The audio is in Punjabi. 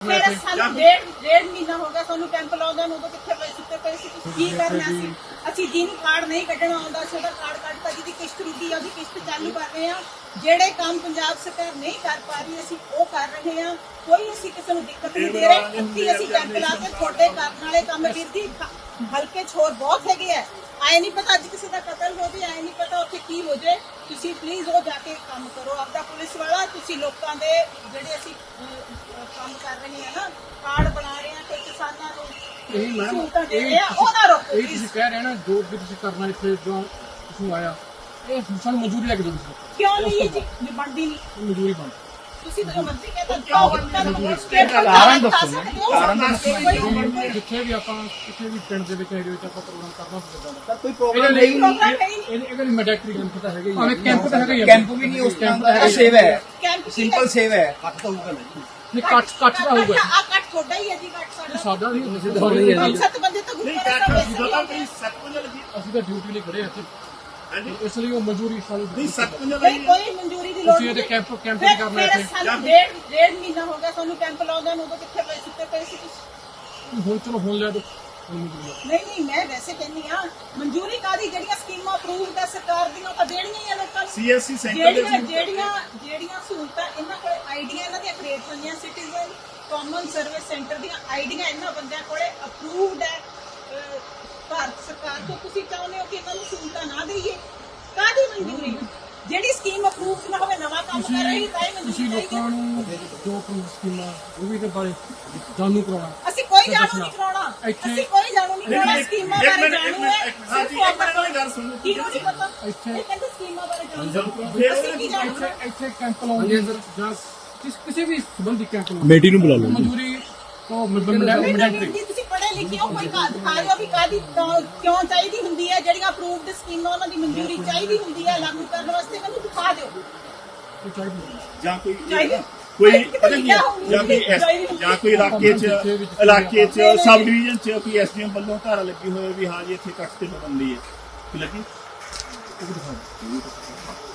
ਫਿਰ ਸਾਨੂੰ ਡੇਢ ਡੇਢ ਮਹੀਨਾ ਹੋ ਗਿਆ ਸਾਨੂੰ ਕੈਂਪ ਲਾਉਂਦਾ ਨੂੰ, ਉਦੋਂ ਕਿੱਥੇ ਪਏ ਸੁੱਤੇ ਪਏ ਸੀ ਕੀ ਕਰਨਾ ਸੀ? ਅਸੀਂ ਜਿਹਨੂੰ ਕਾਰਡ ਨਹੀਂ ਕੱਢਣਾ ਆਉਂਦਾ ਸੀ ਉਹਦਾ ਕਾਰਡ ਕੱਢਤਾ ਜਿਹਦੀ ਕਿਸ਼ਤ ਰੁਕੀ ਆ, ਉਹਦੀ ਕਿਸ਼ਤ ਚਾਲੂ ਕਰ ਰਹੇ ਆ। ਜਿਹੜੇ ਕੰਮ ਪੰਜਾਬ ਸਰਕਾਰ ਨਹੀਂ ਕਰ ਪਾ ਰਹੀ, ਅਸੀਂ ਉਹ ਕਰ ਰਹੇ ਆ। ਕੋਈ ਅਸੀਂ ਕਿਸੇ ਨੂੰ ਦਿੱਕਤ ਨਹੀਂ ਦੇ ਰਹੇ। ਇੱਥੇ ਅਸੀਂ ਕੈਂਪ ਲਾ ਕੇ ਤੁਹਾਡੇ ਕਰਨ ਵਾਲੇ ਕੰਮ ਵੀਰ ਜੀ, ਹਲਕੇ ਛੋਰ ਬਹੁਤ ਹੈਗੇ ਆ। ਆਏ ਨਹੀਂ ਪਤਾ ਅੱਜ ਕਿਸੇ ਦਾ ਕਤਲ ਹੋ ਜੇ, ਆਏ ਨਹੀਂ ਪਤਾ ਉੱਥੇ ਕੀ ਹੋ ਜੇ। ਤੁਸੀਂ ਪਲੀਜ਼ ਉਹ ਜਾ ਕੇ ਕੰਮ ਕਰੋ। ਆਪਦਾ ਪੁਲਿਸ ਵਾਲਾ, ਤੁਸੀਂ ਲੋਕਾਂ ਦੇ ਜਿਹੜੇ ਅਸੀਂ ਕੰਮ ਕਰ ਰਹੇ ਆ ਨਾ ਕਾਰਡ ਬਣਾ ਰਹੇ ਆ ਇਹ ਮੈਮ ਸਹੂਲਤਾਂ ਦੇ ਰਹੇ ਆ ਉਹਦਾ ਰੋਕੋ ਇਹ please। ਤੁਸੀਂ ਕਹਿ ਰਹੇ ਨਾ ਜੋ ਵੀ ਤੁਸੀਂ ਕਰਨਾ ਇੱਥੇ ਜੋ ਤੁਸੀਂ ਆਇਆ ਇਹ ਸਾਨੂੰ ਮਜ਼ਦੂਰੀ ਲੱਗ ਜਾਊਗੀ ਤੁਸੀਂ। ਕਿਉਂ ਨਹੀਂ ਇਹ ਜੀ? ਜੇ ਬਣਦੀ ਨਹੀਂ। ਇਹ ਬੰਦ ਤੁਸੀਂ ਤਾਂ ਮਰਜ਼ੀ ਕਹਿੰਦਾ ਕਿਉਂ ਬਣਦਾ ਕਾਰਨ ਦੱਸੋ ਨਾ, ਕਾਰਨ ਦੱਸੋ ਜਿੱਥੇ ਵੀ ਆਪਾਂ ਕਿਤੇ ਵੀ ਪਿੰਡ ਦੇ ਵਿੱਚ ਏਰੀਆ ਵਿੱਚ ਆਪਾਂ ਪ੍ਰੋਗਰਾਮ ਕਰਨਾ ਹੁੰਦਾ ਸਰ ਕੋਈ ਪ੍ਰੋਬਲਮ ਨਹੀਂ ਪ੍ਰੋਗਰਾਮ ਹੈ ਹੀ ਨਹੀਂ। ਇਹ ਇਹਦੇ ਲਈ ਮੈਡੈਕਟਰੀ ਕੈਂਪ ਤਾਂ ਹੈਗਾ ਹੀ ਭਾਵੇਂ ਕੈਂਪ ਤਾਂ ਹੈਗਾ ਹੀ। ਕੈਂਪ ਵੀ ਨਹੀਂ ਉਸ ਤਰ੍ਹਾਂ ਦਾ ਸੇਵ ਹੈ ਸਿੰਪਲ ਹੈ? ਸੇਵ ਹੈ। ਨਹੀਂ ਕੱਟ ਕੱਟ ਦਾ ਹੋਊਗਾ ਆ ਕੱਟ ਤੁਹਾਡਾ ਹੀ ਹੈ ਜੀ ਕੱਟ ਸਾਡਾ। ਸਾਡਾ ਨਹੀਂ ਅਸੀਂ ਤਾਂ ਹੋਣੀ ਪੰਜ ਸੱਤ ਬੰਦੇ ਤਾਂ ਗੁਰੂ ਘਰ ਦਾ ਹੀ ਆਉਂਦੇ ਆ। ਅਸੀਂ ਤਾਂ ਡਿਊਟੀ ਲਈ ਖੜੇ ਹਾਂ ਇੱਥੇ। ਇਸ ਲਈ ਉਹ ਮਜ਼ਦੂਰੀ ਸਾਨੂੰ ਕੋਈ ਕੋਈ ਮਨਜ਼ੂਰੀ ਦੀ ਲੋੜ ਤੁਸੀਂ ਇਹਦੇ ਕੈਂਪ ਕੈਂਪ ਫਿਰ- ਕਰਨਾ ਇੱਥੇ। ਸਾਨੂੰ ਡੇਢ ਡੇਢ ਮਹੀਨਾ ਹੋ ਗਿਆ ਸਾਨੂੰ ਕੈਂਪ ਲਾਉਂਦਾ ਨੂੰ ਉਦੋਂ ਕਿੱਥੇ ਪਏ ਸੁੱਤੇ ਪਏ ਸੀ ਤੁਸੀਂ? ਹੁਣ ਚਲੋ ਹੁਣ ਲਿਆ ਦੋ। ਨਹੀਂ ਨਹੀਂ ਮੈਂ ਵੈਸੇ ਕਹਿੰਦੀ ਆ ਮਨਜ਼ੂਰੀ ਕਾਦੀ ਜਿਹੜੀਆਂ ਸਕੀਮਾਂ ਅਪਰੂਵ ਦਾ ਸਰਕਾਰ ਦੀਆਂ ਤਾਂ ਦੇਣੀਆਂ ਹੀ ਆ ਲੋਕਾਂ ਨੂੰ। ਸੀਐਸਸੀ ਸੈਂਟਰ ਦੇ ਜਿਹੜੀਆਂ ਜਿਹੜੀਆਂ ਜਿਹੜੀਆਂ ਸਹੂਲਤਾਂ ਇਹਨਾਂ ਕੋਲ ਆਈਡੀਆਂ ਇਹਨਾਂ ਦੀਆਂ ਕ੍ਰੀਏਟ ਹੋਈਆਂ ਸਿਟੀਜ਼ਨ ਕਾਮਨ ਸਰਵਿਸ ਸੈਂਟਰ ਦੀਆਂ ਆਈਡੀਆਂ ਇਹਨਾਂ ਬੰਦਿਆਂ ਕੋਲੇ ਅਪਰੂਵਡ ਹੈ ਭਾਰਤ ਤੋਂ ਤੁਸੀਂ ਚਾਹੁੰਦੇ ਹੋ ਕਿ ਇਹਨਾਂ ਨੂੰ ਸਹੂਲਤਾਂ ਨਾ ਦੇਈਏ ਕਾਦੀ ਮਨਜ਼ੂਰੀ ਜਿਹੜੀ ਸਕੀਮ ਅਪਰੂਵ ਨਾ ਹੋਵੇ ਨਵਾਂ ਕੰਮ ਕਰ ਰਹੀ ਤਾਂ ਹੀ ਤੁਸੀਂ ਮਨਜ਼ੂਰੀ ਲੋਕਾਂ ਚਾਹੀਦੀ। ਨੂੰ ਜੋ ਕੋਈ ਸਕੀਮਾਂ ਉਹ ਵੀ ਦੇ ਬਾਰੇ ਜਾਣੂ ਕਰਾਉਣਾ। ਅਸੀਂ ਕੋਈ ਜਾਣੂ ਨਹੀਂ ਕਰਾਉਣਾ। ਇੱਥੇ- ਅਸੀਂ ਕੋਈ ਜਾਣੂ ਨਹੀਂ ਕਰਾਉਣਾ ਇੱਕ- ਸਕੀਮਾਂ ਇੱਕ ਬਾਰੇ ਮਿੰਟ, ਇੱਕ ਜਾਣੂ ਮਿੰਟ, ਹੈ ਇੱਕ ਮਿੰਟ, ਹਾਂਜੀ, ਇੱਕ ਮਿੰਟ ਮੇਰੀ ਗੱਲ ਸੁਣੋ। ਕਿਹਨੂੰ ਨਹੀਂ ਪਤਾ? ਇੱਥੇ- ਇਹ ਕਹਿੰਦੇ ਸਕੀਮਾਂ ਬਾਰੇ ਜਾਣੂ ਫਿਰ ਅਸੀਂ ਕੀ ਜਾਣੂ ਇੱਥੇ ਇੱਥੇ ਕੈਂਪ ਲਾਉਂਦੇ ਜਾਂ ਕਿਸ ਕਿਸੇ ਵੀ ਸੰਬੰਧੀ ਕੈਂਪ ਲਾਉਂਦੇ ਕਮੇਟੀ ਨੂੰ ਬੁਲਾ ਲਓ। ਮਨਜ਼ੂਰੀ ਉਹ ਨਹੀਂ ਮੈਡੈਕਟਰੀ ਤਾਂ ਜੀ ਤੁਸੀਂ ਪੜ੍ਹੇ ਲਿਖੇ ਹੋ ਕੋਈ ਦਿਖਾਇਓ ਵੀ ਕਾਦੀ ਕਿਉਂ ਚਾਹੀਦੀ ਹੁੰਦੀ ਹੈ? ਜਿਹੜੀਆਂ ਅਪਰੂਵਡ ਸਕੀਮਾਂ ਉਹਨਾਂ ਦੀ ਮਨਜ਼ੂਰੀ ਚਾਹੀਦੀ ਹੁੰਦੀ ਹੈ ਲਾਗੂ ਕਰਨ ਵਾਸਤੇ। ਮੈਨੂੰ ਦਿਖਾ ਦਿਓ। ਜਾਂ ਕੋਈ ਚਾਹੀਦੀ। ਕੋਈ ਚਾਹੀਦੀ ਪਤਾ ਕੀ ਹੈ? ਜਾਂ ਕੋਈ ਐਸ- ਜਾਂ ਕੋਈ ਇਲਾਕੇ 'ਚ ਇਲਾਕੇ 'ਚ ਸਬ ਡਿਵੀਜ਼ਨ 'ਚ ਕੋਈ ਐਸਡੀਐਮ ਵੱਲੋਂ ਧਾਰਾ ਲੱਗੀ ਹੋਵੇ ਵੀ ਹਾਂ ਜੀ ਇੱਥੇ ਕੱਟ ਤੇ ਪਾਬੰਦੀ ਹੈ। ਕੀ ਲੱਗੀ? ਉਹ ਵੀ ਦਿਖਾ ਦਿਓ।